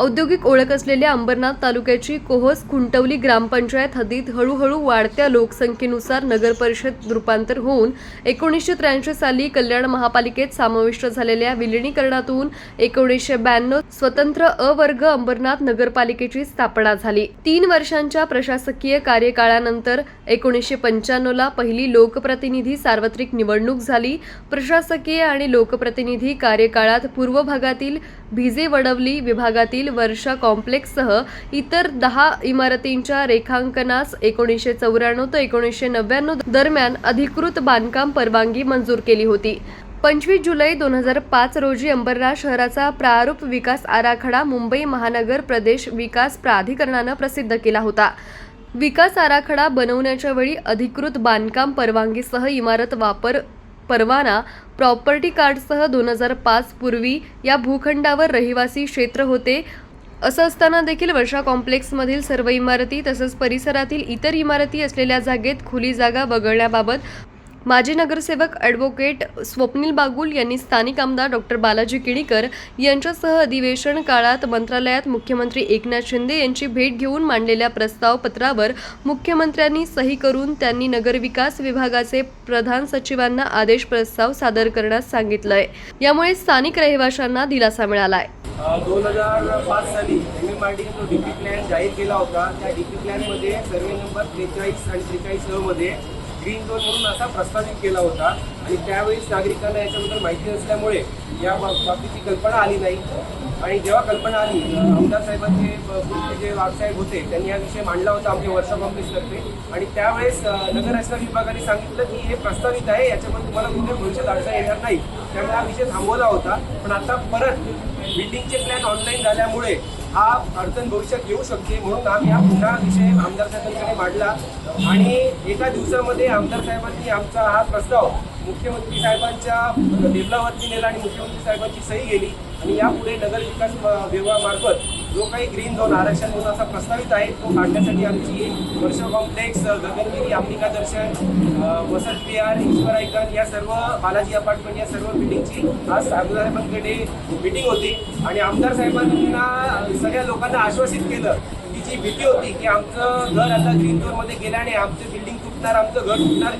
औद्योगिक ओळख असलेल्या अंबरनाथ तालुक्याची कोहस खुंटवली ग्रामपंचायत हद्दीत हळूहळू वाढत्या लोकसंख्येनुसार नगरपरिषद रूपांतर होऊन एकोणीसशे त्र्याऐंशी साली कल्याण महापालिकेत समाविष्ट झालेल्या विलिनीकरणातून एकोणीसशे ब्याण्णव स्वतंत्र अवर्ग अंबरनाथ नगरपालिकेची स्थापना झाली. तीन वर्षांच्या प्रशासकीय कार्यकाळानंतर एकोणीसशे पंच्याण्णवला पहिली लोकप्रतिनिधी सार्वत्रिक निवडणूक झाली. प्रशासकीय आणि लोकप्रतिनिधी कार्यकाळात पूर्व भागातील भिजे वडवली विभागातील वर्षा कॉम्प्लेक्ससह इतर दहा इमारतींच्या रेखांकनास एकोणीसशे चौऱ्याण्णव ते एकोणीसशे नव्याण्णव दरम्यान अधिकृत बांधकाम परवानगी मंजूर केली होती. पंचवीस जुलै दोन हजार पाच रोजी अंबरनाथ शहराचा प्रारूप विकास आराखडा मुंबई महानगर प्रदेश विकास प्राधिकरणानं प्रसिद्ध केला होता. विकास आराखडा बनवण्याच्या वेळी अधिकृत बांधकाम परवानगीसह इमारत वापर परवाना प्रॉपर्टी कार्डसह दोन हजार पाच पूर्वी या भूखंडावर रहिवासी क्षेत्र होते. असं असताना देखील वर्षा कॉम्प्लेक्समधील सर्व इमारती तसंच परिसरातील इतर इमारती असलेल्या जागेत खुली जागा वगळण्याबाबत माजी नगरसेवक ॲडव्होकेट स्वप्नील बागुल यांनी स्थानिक आमदार डॉक्टर बालाजी किणीकर यांच्यासह अधिवेशन काळात मंत्रालयात मुख्यमंत्री एकनाथ शिंदे यांची भेट घेऊन मांडलेल्या प्रस्ताव पत्रावर मुख्यमंत्र्यांनी सही करून त्यांनी नगरविकास विभागाचे प्रधान सचिवांना आदेश प्रस्ताव सादर करण्यास सांगितलंय. यामुळे स्थानिक रहिवाशांना दिलासा मिळालाय. दोन हजार पाच साली एम. एम. आर जो डी पी प्लॅन जाहीर केला होता त्या डी पी प्लॅनमध्ये सर्वे नंबर त्रेचाळीस आणि त्रेचाळीसमध्ये ग्रीन झोन म्हणून असा प्रस्तावित केला होता आणि त्यावेळेस नागरिकांना याच्याबद्दल माहिती नसल्यामुळे या बा- बाबतीची कल्पना आली नाही. आणि जेव्हा कल्पना आली आमदार साहेबांचे जे वाघसाहेब होते त्यांनी हा विषय मांडला होता आमच्या वर्षा काँग्रेसतर्फे आणि त्यावेळेस नगररचना विभागाने सांगितलं की हे प्रस्तावित आहे याच्यामध्ये तुम्हाला कुठे भविष्यात अडचण येणार नाही. त्यामुळे हा विषय थांबवला होता. पण आता परत बिल्डिंगचे प्लॅन ऑनलाईन झाल्यामुळे हा अडचण भविष्यात येऊ शकते म्हणून आम्ही हा पुन्हा विषय आमदार साहेबांकडे मांडला. आणि एका दिवसामध्ये आमदार साहेबांनी आमचा हा प्रस्ताव मुख्यमंत्री साहेबांच्या टेबलावरती नेला आणि मुख्यमंत्री साहेबांची सही गेली आणि यापुढे नगरविकास विभागामार्फत जो काही ग्रीन झोन आरक्षण म्हणून असा प्रस्तावित आहे तो काढण्यासाठी आमची वर्ष कॉम्प्लेक्स गगनगिरी अंबिका दर्शन वसंत विहार ईश्वर ऐकन या सर्व बालाजी अपार्टमेंट या सर्व बिल्डिंगची आज आमदार साहेबांकडे मिटिंग होती. आणि आमदार साहेबांना सगळ्या लोकांना आश्वासित केलं की जी भीती होती की आमचं घर आता ग्रीन झोनमध्ये गेल्याने आमचं बिल्डिंग तुटणार आमचं घर तुटणार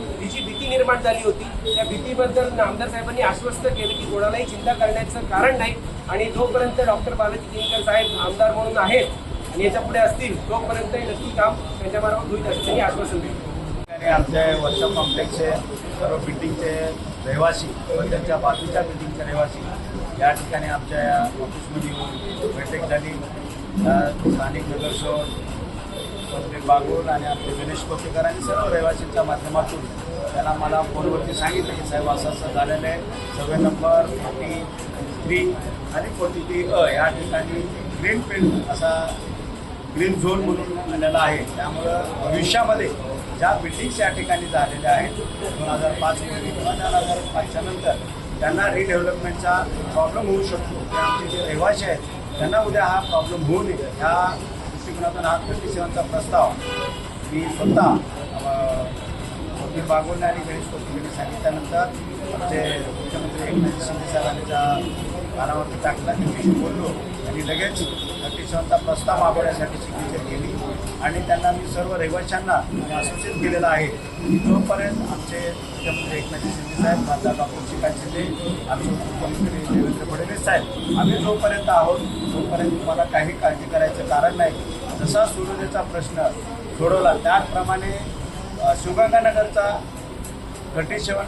निर्माण झाली होती. त्या भीतीबद्दल आमदार साहेबांनी आश्वस्त केलं की कोणालाही चिंता करण्याचं कारण नाही. आणि जोपर्यंत डॉक्टर बालाजी किंकर साहेब आमदार म्हणून आहेत आणि याच्यापुढे असतील तोपर्यंत नक्की काम त्यांच्यामार्फत होईल असं त्यांनी आश्वासन दिलं. आणि आमचे वर्षा कॉम्प्लेक्सचे सर्व बिल्डिंगचे रहिवासी व त्यांच्या बाजूच्या बिल्डिंगचे रहिवासी या ठिकाणी आमच्या या ऑफिसमध्ये येऊन बैठक झाली. स्थानिक नगरसेवक मंत्री बागुल आणि आमचे गणेश कोपेकर आणि सर्व रहिवासींच्या माध्यमातून त्यांना मला फोनवरती सांगितलं की साहेब असं असं झालेलं आहे. सर्वे नंबर फोर्टी थ्री आणि फोर्टी थ्री अ या ठिकाणी ग्रीन फील्ड असा ग्रीन झोन म्हणून आलेला आहे. त्यामुळं भविष्यामध्ये ज्या बिल्डिंग्स या ठिकाणी झालेल्या आहेत दोन हजार पाचमध्ये किंवा दोन हजार पाचच्या नंतर त्यांना रिडेव्हलपमेंटचा प्रॉब्लेम होऊ शकतो. ते आमचे जे रहिवासी आहेत त्यांना उद्या हा प्रॉब्लेम होऊ नये. ह्या दृष्टिकोनातून हा कृषी सेवांचा प्रस्ताव मी स्वतः मी बागोंडे आणि गणेश कोथुंबीने सांगितल्यानंतर आमचे मुख्यमंत्री एकनाथ शिंदे साहेबांच्या कानावरती टाकला त्यांच्याशी बोललो आणि लगेच थर्टी प्रस्ताव मागवण्यासाठी सिग्नेचर केली. आणि त्यांना मी सर्व रहिवाशांना आश्वासित केलेलं आहे की जोपर्यंत आमचे मुख्यमंत्री एकनाथ शिंदे साहेब माझा डॉक्टर श्रीकांत शिंदे आमचे मुख्यमंत्री देवेंद्र फडणवीस साहेब आम्ही जोपर्यंत आहोत तोपर्यंत तुम्हाला काही काळजी करायचं कारण नाही जसा सूर्योदयाचा प्रश्न सोडवला त्याचप्रमाणे शिवगंगानगरचा थर्टी सेवन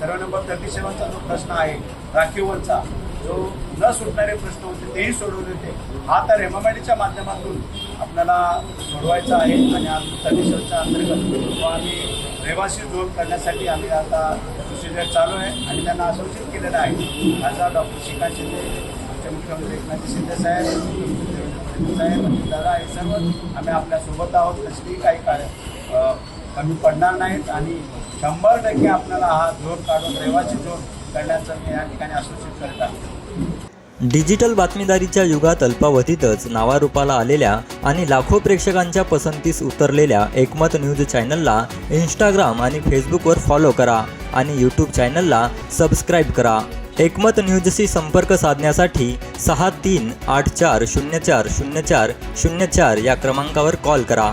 सर्व नंबर थर्टी सेवनचा जो प्रश्न आहे राखीवरचा जो न सुटणारे प्रश्न होते तेही सोडवले होते हा तर हेमामॅडीच्या माध्यमातून आपल्याला सोडवायचा आहे आणि आज थर्टी सेवनच्या अंतर्गत तो आम्ही रहिवासी झोन करण्यासाठी आम्ही आता प्रोसिजर चालू आहे आणि त्यांना आश्वासित केलेलं आहे. खासदार डॉक्टर श्रीकांत शिंदे आमचे मुख्यमंत्री एकनाथ शिंदे साहेब साहेब दादा हे सर्व आम्ही आपल्यासोबत आहोत. कसलीही काही कार्य कमी पडणार नाहीत आणि शंभर टक्के आपल्याला हा झोन काढून रहिवासी झोन करण्याचं मी या ठिकाणी असोसिएट करत आहे. डिजिटल बातमीदारीच्या युगात अल्पावधीतच नावारूपाला आलेल्या आणि लाखो प्रेक्षकांच्या पसंतीस उतरलेल्या एकमत न्यूज चॅनलला इंस्टाग्राम आणि फेसबुकवर फॉलो करा आणि यूट्यूब चॅनलला सबस्क्राईब करा. एकमत न्यूजशी संपर्क साधण्यासाठी सहा तीन आठ चार शून्य चार शून्य चार शून्य चार या क्रमांकावर कॉल करा.